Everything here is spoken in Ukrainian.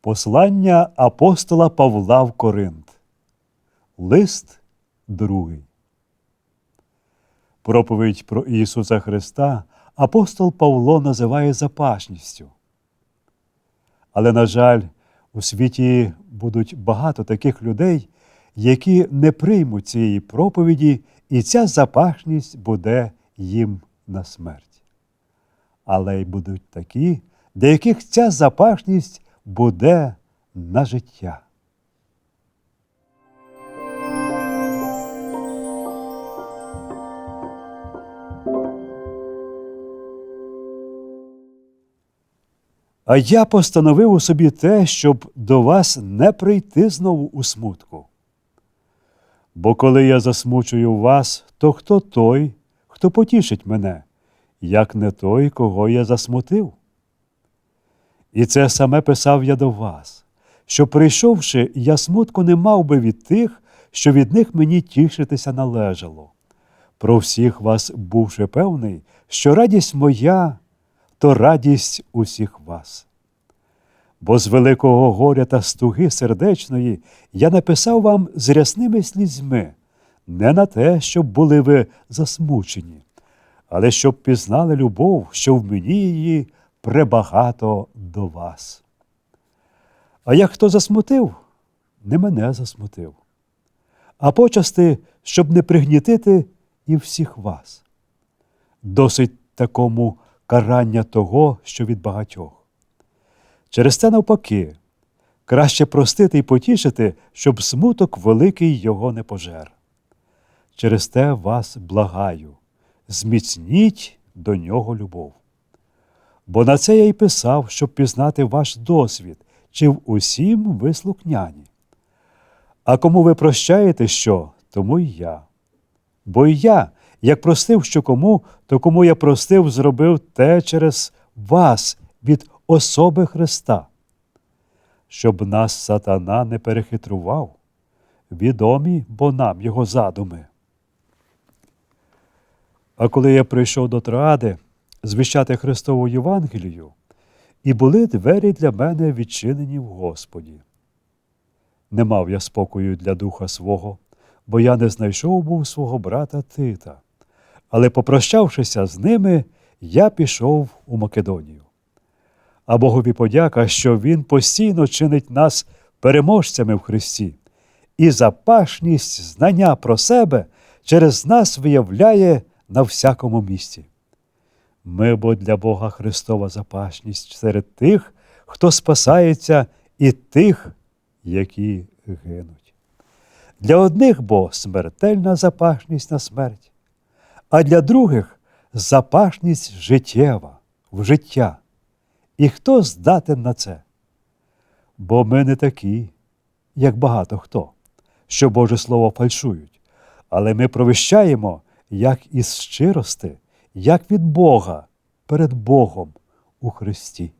Послання апостола Павла в Коринт. Лист другий. Проповідь про Ісуса Христа апостол Павло називає запашністю. Але, на жаль, у світі будуть багато таких людей, які не приймуть цієї проповіді, і ця запашність буде їм на смерть. Але й будуть такі, для яких ця запашність буде на життя. А я постановив у собі те, щоб до вас не прийти знову у смутку. Бо коли я засмучую вас, то хто той, хто потішить мене, як не той, кого я засмутив? І це саме писав я до вас, що, прийшовши, я смутку не мав би від тих, що від них мені тішитися належало. Про всіх вас бувши певний, що радість моя то радість усіх вас. Бо з великого горя та стуги сердечної я написав вам з рясними слізьми, не на те, щоб були ви засмучені, але щоб пізнали любов, що в мені її пребагато до вас. А як хто засмутив, не мене засмутив, а почасти, щоб не пригнітити і всіх вас. Досить такому карання того, що від багатьох. Через це навпаки, краще простити і потішити, щоб смуток великий його не пожер. Через те вас благаю, зміцніть до нього любов. Бо на це я й писав, щоб пізнати ваш досвід, чи в усім ви слухняні. А кому ви прощаєте що, тому й я. Бо й я, як простив що кому, то кому я простив, зробив те через вас від особи Христа, щоб нас сатана не перехитрував, відомі бо нам його задуми. А коли я прийшов до Троади звіщати Христову Євангелію, і були двері для мене відчинені в Господі. Не мав я спокою для духа свого, бо я не знайшов був свого брата Тита, але, попрощавшися з ними, я пішов у Македонію. А Богові подяка, що Він постійно чинить нас переможцями в Христі, і запашність знання про себе через нас виявляє на всякому місці. Ми бо для Бога Христова запашність серед тих, хто спасається, і тих, які гинуть. Для одних бо смертельна запашність на смерть, а для других запашність життєва в життя. І хто здатен на це? Бо ми не такі, як багато хто, що Боже Слово фальшують, але ми провищаємо, як із щирости, як від Бога перед Богом у Христі.